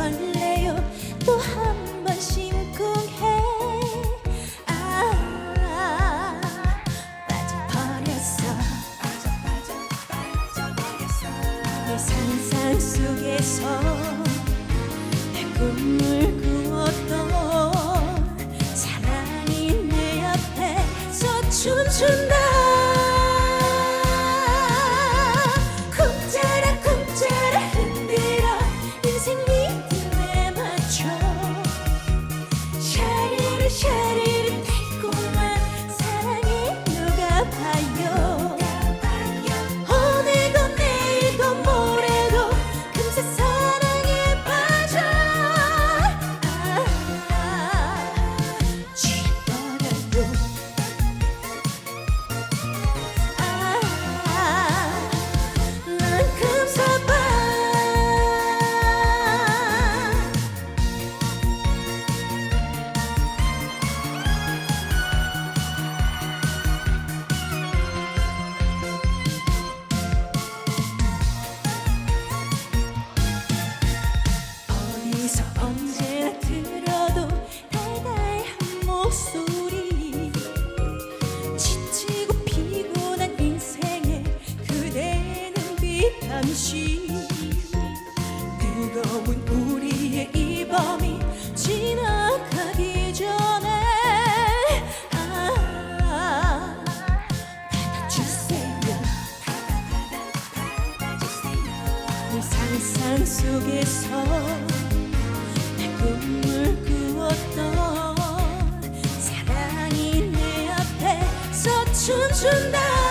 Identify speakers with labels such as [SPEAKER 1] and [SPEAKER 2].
[SPEAKER 1] 설레요. 또 한 번 심쿵해. 아 빠져버렸어. 내 상상 속에서 내 꿈을 꾸었던 사랑이 내 앞에서 춤춘다 비타민C 뜨거운 우리의 이 밤이 지나가기 전에. 아, 받아주세요. 내 상상 속에서 내 꿈을 꾸었던 사랑이 내 앞에 서 춤춘다